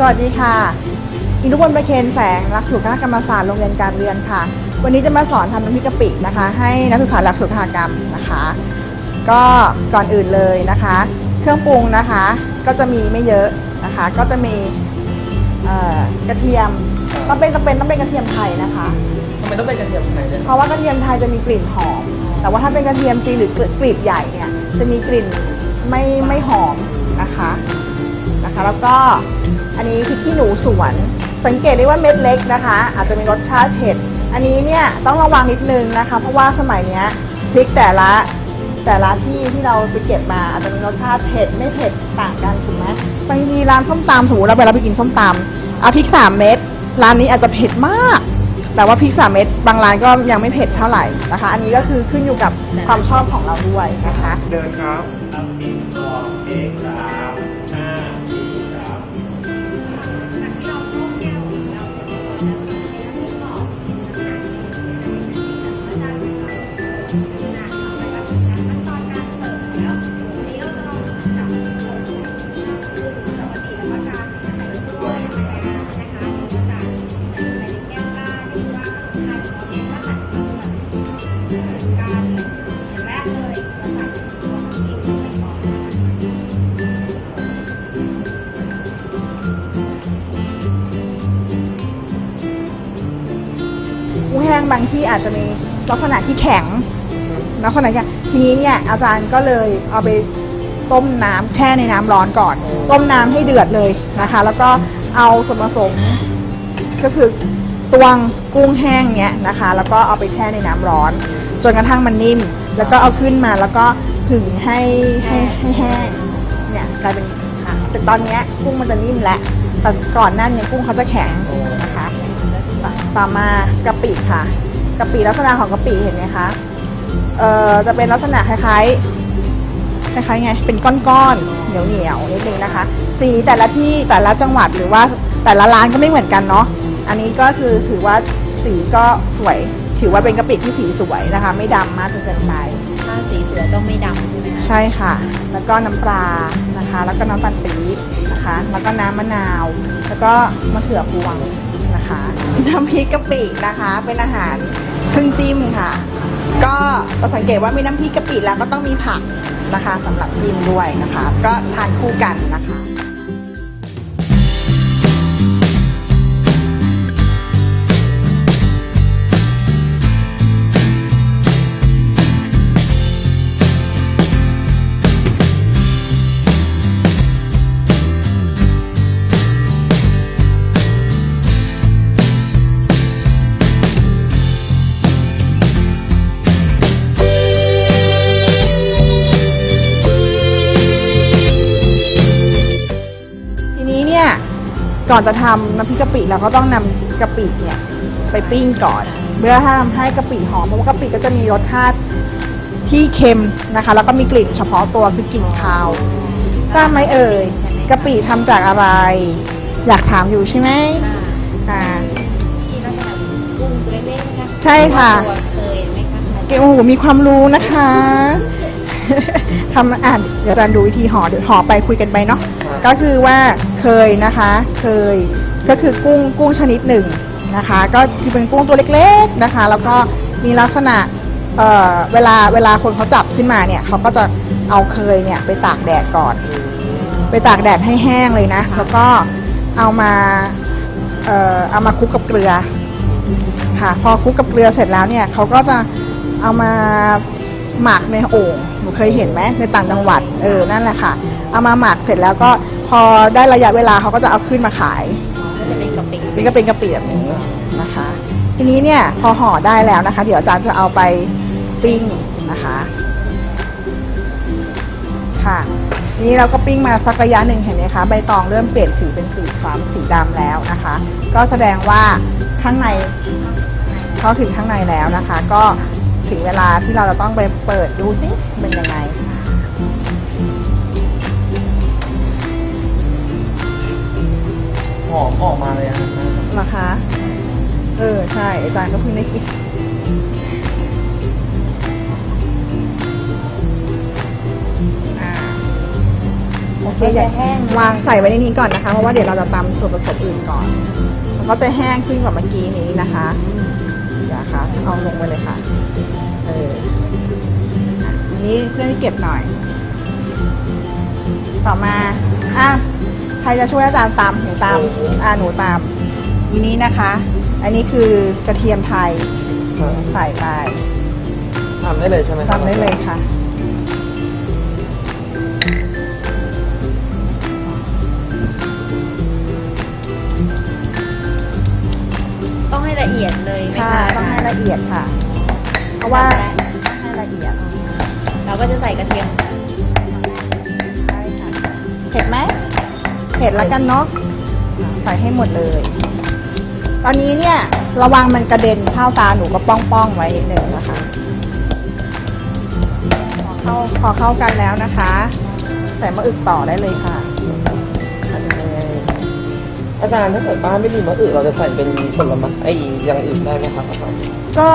สวัสดีค่ะ อินุบลประเคนแสงหลักสูตรคณะกรรมศาสตร์โรงเรียนการเรียนค่ะ วันนี้จะมาสอนทำน้ำพริกกะปินะคะ ให้นักศึกษาหลักสูตรคหกรรมนะคะ ก็ก่อนอื่นเลยนะคะ เครื่องปรุงนะคะก็จะมีไม่เยอะนะคะ ก็จะมีเอ่อกระเทียมต้องเป็นจำเป็นต้องเป็นกระเทียมไทยนะคะทำไมต้องเป็นกระเทียมไทยด้วยเพราะว่ากระเทียมไทยจะมีกลิ่นหอม แต่ว่าถ้าเป็นกระเทียมจีนหรือกลีบใหญ่เนี่ยจะมีกลิ่นไม่ไม่หอมนะคะ นะคะ แล้วก็อันนี้พริกขี้หนูสวน สังเกตได้ว่าเม็ดเล็กนะคะ อาจจะมีรสชาติเผ็ด อันนี้เนี่ยต้องระวังนิดนึงนะคะ เพราะว่าสมัยเนี้ยพริกแต่ละแต่ละที่ที่เราไปเก็บมาอาจจะมีรสชาติเผ็ดไม่เผ็ดต่างกันถูกไหมบางทีร้านส้มตำสมมติเราเวลาไปกินส้มตำเอาพริกสามเม็ดร้านนี้อาจจะเผ็ดมาก แต่ว่าพริกสามเม็ดบางร้านก็ยังไม่เผ็ดเท่าไหร่นะคะ อันนี้ก็คือขึ้นอยู่กับความชอบของเราด้วยนะคะ เดินครับนับสิบสองเอกสาม บางที่อาจจะมีลักษณะที่แข็งลักษณะที่ทีนี้เนี่ยอาจารย์ก็เลยเอาไปต้มน้ำแช่ในน้ำร้อนก่อน ต้มน้ำให้เดือดเลยนะคะ แล้วก็เอาส่วนผสมก็คือตวงกุ้งแห้งเนี้ยนะคะ แล้วก็เอาไปแช่ในน้ำร้อน จนกระทั่งมันนิ่ม แล้วก็เอาขึ้นมาแล้วก็ผึ่งให้ให้ให้แห้งเนี่ยกลายเป็นค่ะแต่ตอนเนี้ยกุ้งมันจะนิ่มแล้วแต่ก่อนหนั้นเนี่ยกุ้งเขาจะแข็งนะคะ ต่อต่อมากะปิค่ะกะปิลักษณะของกะปิเห็นไหมคะเอ่อจะเป็นลักษณะคล้ายๆคล้ายๆไง เป็นก้อนๆเหนียวๆนิดนึงนะคะ สีแต่ละที่แต่ละจังหวัดหรือว่าแต่ละร้านก็ไม่เหมือนกันเนาะอันนี้ก็คือถือว่าสีก็สวย ถือว่าเป็นกะปิที่สีสวยนะคะ ไม่ดำมากจนเกินไปถ้าสีเสือต้องไม่ดำใช่ไหมคะใช่ค่ะ แล้วก็น้ำปลานะคะ แล้วก็น้ำตาลปี๊บนะคะ แล้วก็น้ำมะนาว แล้วก็มะเขือพวง นะคะน้ำพริกกะปินะคะ เป็นอาหารเครื่องจิ้มค่ะ ก็เราสังเกตว่ามีน้ำพริกกะปิแล้วก็ต้องมีผักนะคะสำหรับจิ้มด้วยนะคะ ก็ทานคู่กันนะคะ ก่อนจะทำน้ำพริกกะปิเราก็ต้องนำกะปิเนี่ยไปปิ้งก่อน เพื่อทำให้กะปิหอมเพราะว่ากะปิก็จะมีรสชาติที่เค็มนะคะ แล้วก็มีกลิ่นเฉพาะตัวคือกลิ่นคาวทราบไหมเอ่ยกะปิทำจากอะไร อยากถามอยู่ใช่ไหมค่ะอ่า ที่ลักษณะกุ้งตัวเล็กๆนะคะใช่ค่ะตัวเคยไหมคะโอ้โหมีความรู้นะคะ ทำอ่านเดี๋ยวอาจารย์ดูวิธีห่อเดี๋ยวห่อไปคุยกันไปเนาะก็คือว่าเคยนะคะ เคยก็คือกุ้งกุ้งชนิดหนึ่งนะคะ ก็คือเป็นกุ้งตัวเล็กๆนะคะ แล้วก็มีลักษณะเอ่อเวลาเวลาคนเขาจับขึ้นมาเนี่ยเขาก็จะเอาเคยเนี่ยไปตากแดดก่อน ไปตากแดดให้แห้งเลยนะ แล้วก็เอามาเอ่อเอามาคลุกกับเกลือค่ะ พอคลุกกับเกลือเสร็จแล้วเนี่ยเขาก็จะเอามา หมักในโอ่งหนูเคยเห็นไหมในต่างจังหวัดเออนั่นแหละค่ะ เอามาหมักเสร็จแล้วก็พอได้ระยะเวลาเขาก็จะเอาขึ้นมาขายก็จะเป็นกะปินี่ก็เป็นกะปิแบบนี้นะคะ ทีนี้เนี่ยพอห่อได้แล้วนะคะ เดี๋ยวอาจารย์จะเอาไปปิ้งนะคะค่ะนี่เราก็ปิ้งมาสักระยะหนึ่งเห็นไหมคะใบตองเริ่มเปลี่ยนสีเป็นสีฟ้าสีดำแล้วนะคะ ก็แสดงว่าข้างในเข้าถึงข้างในแล้วนะคะ ก็ ถึงเวลาที่เราจะต้องไปเปิดดูซิเป็นยังไงหอมออกมาเลยอะครับนะคะ เออ ใช่อาจารย์ก็เพิ่งได้คิดอ่าโอเคอย่าวางใส่ไว้ในนี้ก่อนนะคะ เพราะว่าเดี๋ยวเราจะตำส่วนผสมอื่นก่อนมันก็จะแห้งขึ้นกว่าเมื่อกี้นี้นะคะเดี๋ยวค่ะเอาลงไปเลยค่ะ เอออะอันนี้เพื่อนที่เก็บหน่อย ต่อมา อะ ใครจะช่วยอาจารย์ตำหนูตำอ่าหนูตำทีนี้นะคะ อันนี้คือกระเทียมไทยใส่ไปทำได้เลยใช่ไหมครับตำได้เลยค่ะ ต้องให้ละเอียดเลยไหมค่ะคะต้องให้ละเอียดค่ะ เพราะว่าต้องให้ละเอียด เราก็จะใส่กระเทียมใช่ค่ะเผ็ดไหมเผ็ดแล้วกันเนาะใส่ให้หมดเลย ตอนนี้เนี่ย ระวังมันกระเด็นเข้าตาหนูก็ป้องป้องๆไว้นิดนึงนะคะ พอเข้าพอเข้ากันแล้วนะคะ ใส่มะอึกต่อได้เลยค่ะใส่ไปเลย อาจารย์ถ้าเกิดบ้านไม่มีมะอึเราจะใส่เป็นผลไม้ไอ้อย่างอื่นได้ไหมครับอาจารย์ก็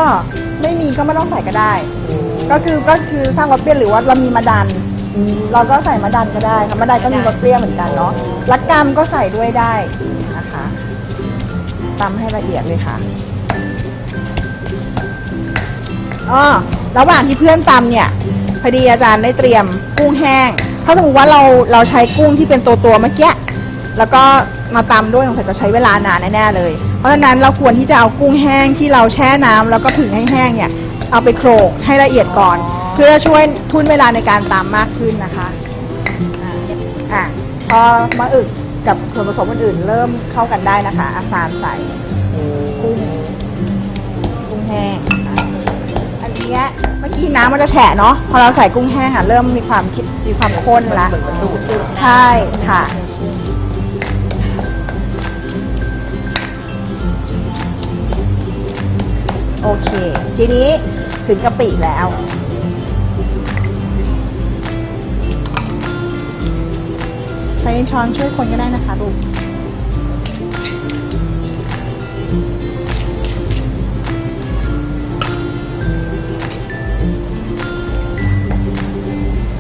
ไม่มีก็ไม่ต้องใส่ก็ได้ อืมก็คือก็คือสร้างรสเปรี้ยวหรือว่าเรามีมะดัน เราก็ใส่มะดันก็ได้ค่ะมะดันก็มีรสเปรี้ยวเหมือนกันเนาะลักกามก็ใส่ด้วยได้นะคะตำให้ละเอียดเลยค่ะอ๋อระหว่างที่เพื่อนตำเนี่ยพอดีอาจารย์ได้เตรียมกุ้งแห้ง ถ้าสมมติว่าเราเราใช้กุ้งที่เป็นตัวตัวๆเมื่อกี้แล้วก็ มาตำด้วยสงสัยจะใช้เวลานานแน่ๆเลย เพราะฉะนั้นเราควรที่จะเอากุ้งแห้งที่เราแช่น้ำแล้วก็ผึ่งให้แห้งเนี่ย เอาไปโขลกให้ละเอียดก่อน เพื่อช่วยทุนเวลาในการตำมากขึ้นนะคะอ่าอะพอมาอึกกับส่วนผสมอื่นๆเริ่มเข้ากันได้นะคะอาซานใส่กุ้งกุ้งแห้งอะอันเนี้ยเมื่อกี้น้ำมันจะแฉะเนาะพอเราใส่กุ้งแห้งอะเริ่มมีความคิดมีความข้นละเหมือนมันดูดใช่ค่ะ โอเค ทีนี้ถึงกะปิแล้ว ใช้ช้อนช่วยคนก็ได้นะคะลูก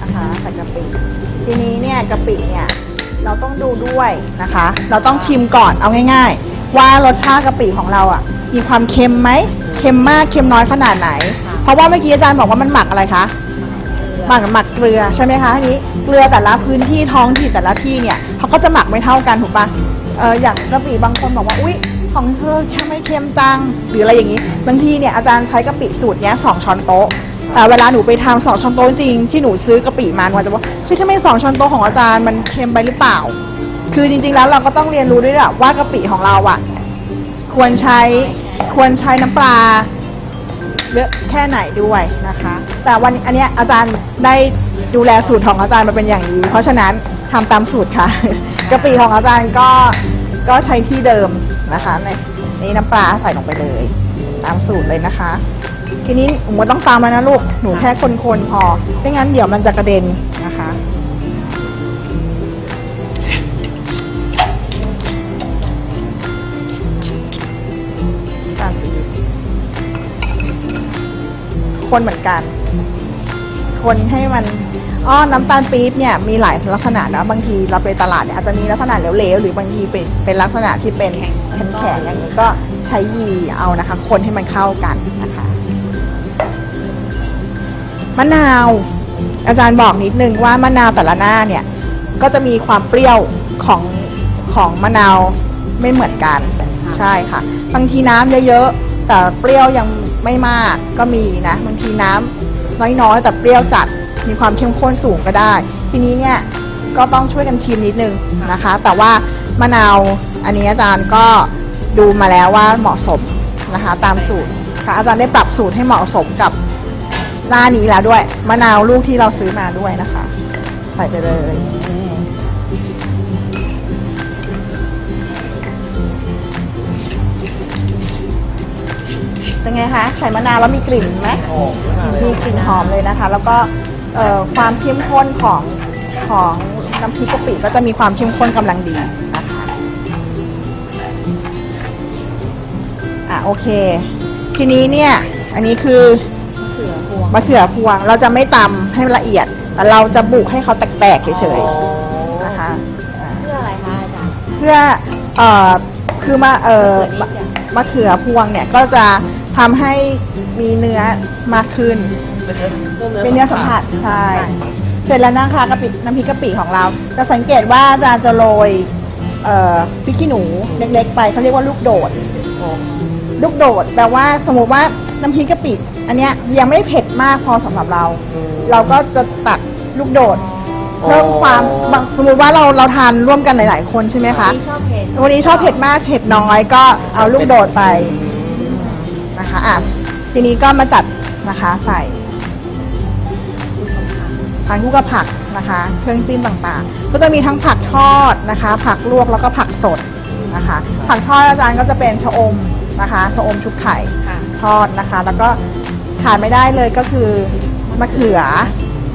นะคะใส่กะปิทีนี้เนี่ยกะปิเนี่ยเราต้องดูด้วยนะคะ เราต้องชิมก่อนเอาง่าย ๆ ว่ารสชาติกะปิของเราอะ มีความเค็มไหมเค็มมากเค็มน้อยขนาดไหน เพราะว่าเมื่อกี้อาจารย์บอกว่ามันหมักอะไรคะหมักหมักเกลือใช่ไหมคะทีนี้เกลือแต่ละพื้นที่ท้องที่แต่ละที่เนี่ยเขาก็จะหมักไม่เท่ากันถูกปะเอออย่างกะปิบางคนบอกว่าอุ๊ยของเธอแค่ไม่เค็มจังหรืออะไรอย่างนี้บางทีเนี่ยอาจารย์ใช้กะปิสูตรเนี้ยสองช้อนโต๊ะแต่เวลาหนูไปทำสองช้อนโต๊ะจริงๆที่หนูซื้อกะปิมาหนูอาจจะว่าเฮ้ยถ้าไม่สองช้อนโต๊ะของอาจารย์มันเค็มไปหรือเปล่า คือจริง ๆ แล้วเราก็ต้องเรียนรู้ด้วยแหละว่ากะปิของเราอะ ควรใช้ ควรใช้น้ำปลาเยอะแค่ไหนด้วยนะคะ แต่วันอันเนี้ยอาจารย์ได้ดูแลสูตรของอาจารย์มาเป็นอย่างดี เพราะฉะนั้นทำตามสูตรค่ะ กะปิของอาจารย์ก็ก็ใช้ที่เดิมนะคะในนี่น้ำปลาใส่ลงไปเลย ตามสูตรเลยนะคะ ทีนี้หนูไม่ต้องตามแล้วนะลูกหนูแค่คนๆพอไม่งั้นเดี๋ยวมันจะกระเด็นนะคะ คนเหมือนกัน คนให้มันอ้อน้ำตาลปี๊บเนี่ยมีหลายลักษณะนะบางทีเราไปตลาดเนี่ยอาจจะมีลักษณะเหลวๆหรือบางทีเป็นเป็นลักษณะที่เป็นแข็งๆอย่างนี้ก็ใช้ยีเอานะคะ คนให้มันเข้ากันนะคะมะนาว อาจารย์บอกนิดนึงว่ามะนาวแต่ละหน้าเนี่ย ก็จะมีความเปรี้ยวของของมะนาวไม่เหมือนกัน ใช่ค่ะ บางทีน้ำเยอะๆแต่เปรี้ยวยัง ไม่มากก็มีนะบางทีน้ำน้อยๆแต่เปรี้ยวจัดมีความเข้มข้นสูงก็ได้ ทีนี้เนี่ยก็ต้องช่วยกันชิมนิดนึงนะคะ แต่ว่ามะนาวอันนี้อาจารย์ก็ดูมาแล้วว่าเหมาะสมนะคะ ตามสูตรค่ะอาจารย์ได้ปรับสูตรให้เหมาะสมกับหน้านี้แล้วด้วย มะนาวลูกที่เราซื้อมาด้วยนะคะ ใส่ไปเลย เป็นไงคะใส่มะนาวแล้วมีกลิ่นไหมหอมมากเลยมีกลิ่นหอมเลยนะคะ แล้วก็เอ่อความเข้มข้นของของน้ำพริกกะปิก็จะมีความเข้มข้นกำลังดีนะคะอะโอเค ทีนี้เนี่ย อันนี้คือเขือพวงมะเขือพวงเราจะไม่ตำให้ละเอียด แต่เราจะบุให้เขาแตกๆเฉยอ๋อๆนะคะพื่อเอ่อคือมาเอ่อมะมะเขือพวงเนี่ยก็จะ ทำให้มีเนื้อมากขึ้น เป็นเนื้อสัมผัสใช่ เสร็จแล้วนะคะกะปิน้ำพริกกะปิของเรา จะสังเกตว่าอาจารย์จะโรยเอ่อพริกขี้หนูเล็กๆไปเขาเรียกว่าลูกโดด ลูกโดดแปลว่าสมมติว่าน้ำพริกกะปิอันเนี้ยยังไม่เผ็ดมากพอสำหรับเราอืมเราก็จะตัดลูกโดดอ๋อเพิ่มความบางสมมติว่าเราเราทานร่วมกันหลาย ๆ คนใช่ไหมคะที่ชอบเผ็ดวันนี้ชอบเผ็ดมากเผ็ดน้อยก็เอาลูกโดดไป นะคะอะทีนี้ก็มาตัดนะคะใส่ทานคู่กับผักนะคะ เครื่องจิ้มต่างๆ ก็จะมีทั้งผักทอดนะคะ ผักลวกแล้วก็ผักสดนะคะ ผักทอดอาจารย์ก็จะเป็นชะอมนะคะชะอมชุบไข่ค่ะทอดนะคะ แล้วก็ขาดไม่ได้เลยก็คือมะเขือ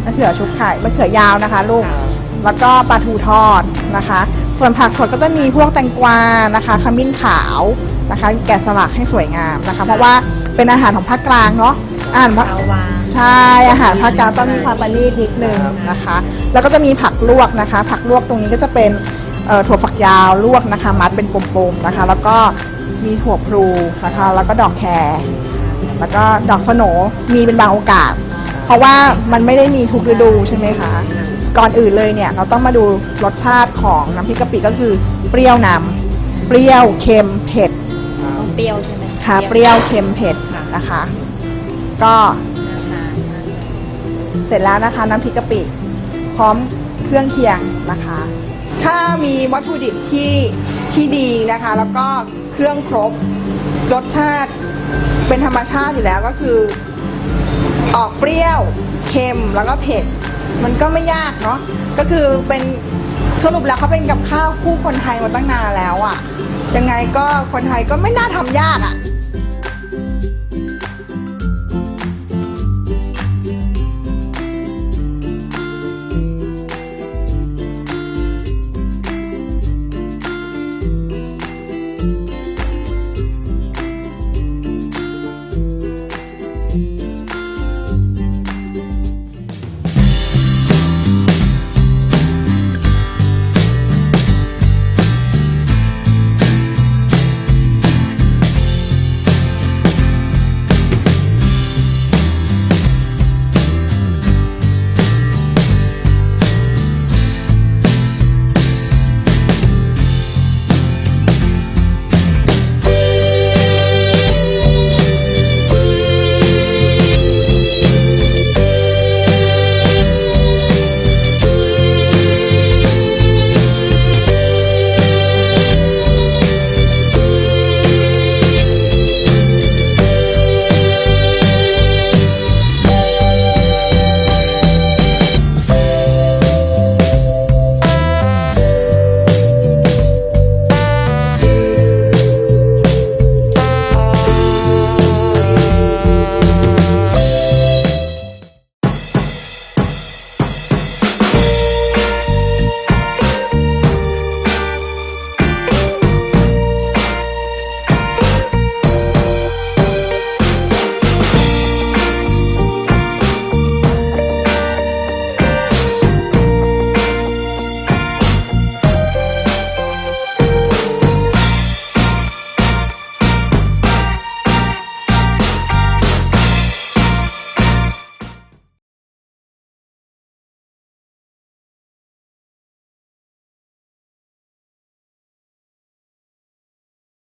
มะเขือชุบไข่มะเขือยาวนะคะ ลูกครับแล้วก็ปลาทูทอดนะคะ ส่วนผักสดก็จะมีพวกแตงกวานะคะขมิ้นขาว นะคะ แกะสลักให้สวยงามนะคะ เพราะว่าเป็นอาหารของภาคกลางเนาะอาหารภาคเอาวางใช่อาหารภาคกลางต้องมีความประณีตนิดนึงนะคะ แล้วก็จะมีผักลวกนะคะ ผักลวกตรงนี้ก็จะเป็นเอ่อถั่วฝักยาวลวกนะคะ มัดเป็นกลมๆนะคะ แล้วก็มีถั่วพลูนะคะ แล้วก็ดอกแครแล้วก็ดอกสโหนมีเป็นบางโอกาส เพราะว่ามันไม่ได้มีทุกฤดูใช่ไหมคะ ก่อนอื่นเลยเนี่ยเราต้องมาดูรสชาติของน้ำพริกกะปิก็คือเปรี้ยวนำเปรี้ยวเค็มเผ็ดต้องเปรี้ยวใช่ไหมค่ะเปรี้ยวเค็มเผ็ดนะคะ ก็น่าทานมากเสร็จแล้วนะคะน้ำพริกกะปิพร้อมเครื่องเคียงนะคะ ถ้ามีวัตถุดิบที่ที่ดีนะคะ แล้วก็เครื่องครบรสชาติเป็นธรรมชาติอยู่แล้วก็คือ ออกเปรี้ยวเค็มแล้วก็เผ็ด มันก็ไม่ยากเนาะก็คือเป็นสรุปแล้วเขาเป็นกับข้าวคู่คนไทยมาตั้งนานแล้วอะ่ะ ยังไงก็คนไทยก็ไม่น่าทำยากอะ่ะ